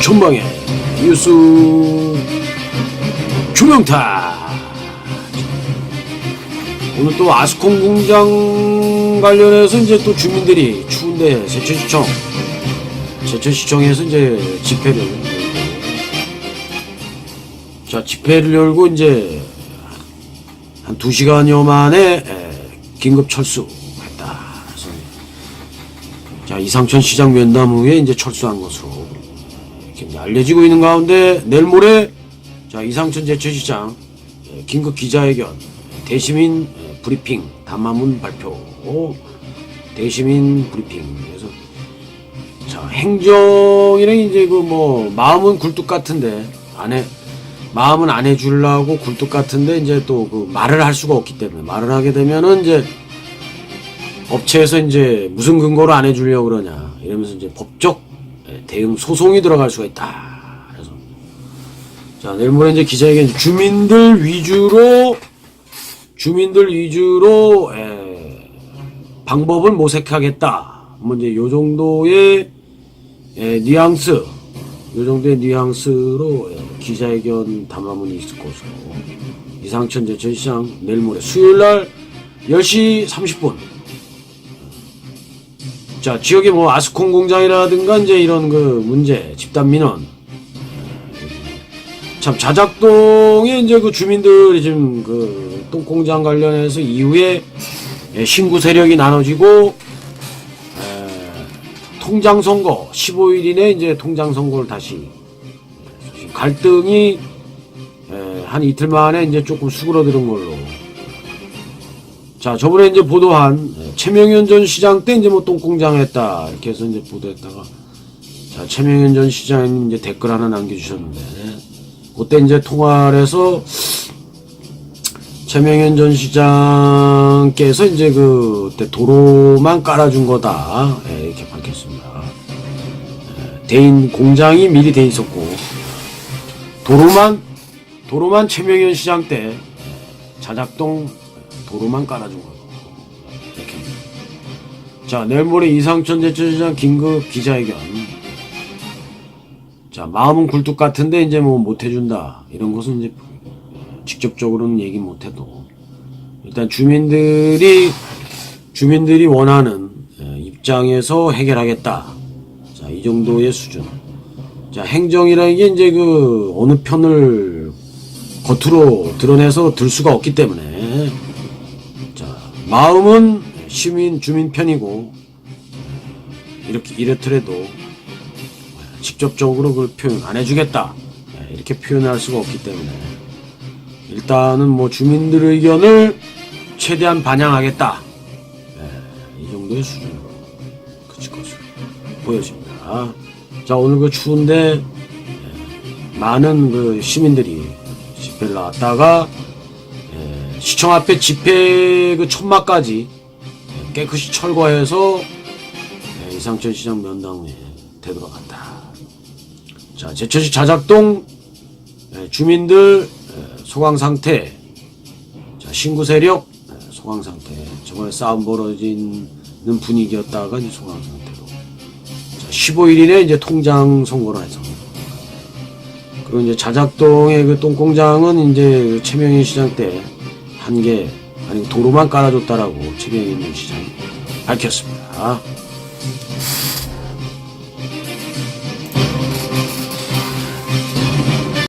전방에 뉴스 조명타 오늘 또 아스콘 공장 관련해서 이제 또 주민들이 추운데 제천시청 제천시청에서 이제 집회를 자 집회를 열고 이제 한두 시간여 만에 에, 긴급 철수했다. 자 이상천 시장 면담 후에 이제 철수한 것으로 이렇게 알려지고 있는 가운데 내일 모레 자 이상천 제천시장 에, 긴급 기자회견 대시민 에, 브리핑 담화문 발표 대시민 브리핑. 그래서 자 행정이랑 이제 그 뭐 마음은 굴뚝 같은데 안에 마음은 안 해주려고 굴뚝 같은데 이제 또 그 말을 할 수가 없기 때문에 말을 하게 되면은 이제 업체에서 이제 무슨 근거로 안 해주려고 그러냐 이러면서 이제 법적 예, 대응 소송이 들어갈 수가 있다. 그래서 자 내일 모레 이제 기자회견 주민들 위주로 주민들 위주로 에, 방법을 모색하겠다. 뭐 이제 요 정도의 에, 뉘앙스, 요 정도의 뉘앙스로 에, 기자회견 담화문이 있을 것으로 이상천 제천시장 내일 모레 수요일 날 10시 30분. 자 지역에 뭐 아스콘 공장이라든가 이제 이런 그 문제 집단 민원. 참 자작동에 이제 그 주민들이 지금 그 똥공장 관련해서 이후에 예, 신구 세력이 나눠지고 에, 통장 선거 15일 이내 이제 통장 선거를 다시 갈등이 에, 한 이틀 만에 이제 조금 수그러드는 걸로 자 저번에 이제 보도한 에, 최명현 전 시장 때 이제 뭐 똥공장 했다. 이렇게 해서 이제 보도했다가 자 최명현 전 시장님 이제 댓글 하나 남겨주셨는데 그때 이제 통화를 해서 최명현 전 시장께서 이제 그때 도로만 깔아준 거다. 예, 이렇게 밝혔습니다. 예, 대인 공장이 미리 돼 있었고 도로만 도로만 최명현 시장 때 자작동 도로만 깔아준 거고 이렇게. 자 내일 모레 이상천 제천시장 긴급 기자회견. 자 마음은 굴뚝 같은데 이제 뭐 못 해준다 이런 것은 이제 직접적으로는 얘기 못 해도 일단 주민들이 주민들이 원하는 에, 입장에서 해결하겠다. 자, 이 정도의 수준. 자, 행정이라는 게 이제 그 어느 편을 겉으로 드러내서 들 수가 없기 때문에 자, 마음은 시민 주민 편이고 이렇게 이렇더라도 직접적으로 그걸 표현 안 해주겠다. 예, 이렇게 표현할 수가 없기 때문에 일단은 뭐 주민들 의견을 최대한 반영하겠다. 예, 이 정도의 수준으로 그칠 것으로 보여집니다. 자 오늘 그 추운데 예, 많은 그 시민들이 집회를 나왔다가 예, 시청 앞에 집회 그 천막까지 예, 깨끗이 철거해서 예, 이상천 시장 면당에 되돌아간다. 자 제천시 자작동 예, 주민들 예, 소강 상태, 자, 신구 세력 예, 소강 상태. 저번에 싸움 벌어지는 분위기였다가 이제 소강 상태로. 자, 15일 이내 이제 통장 선고를 해서. 그리고 이제 자작동의 그 똥공장은 이제 최명희 시장 때 한 개, 아니 도로만 깔아줬다라고 최명희 시장 밝혔습니다.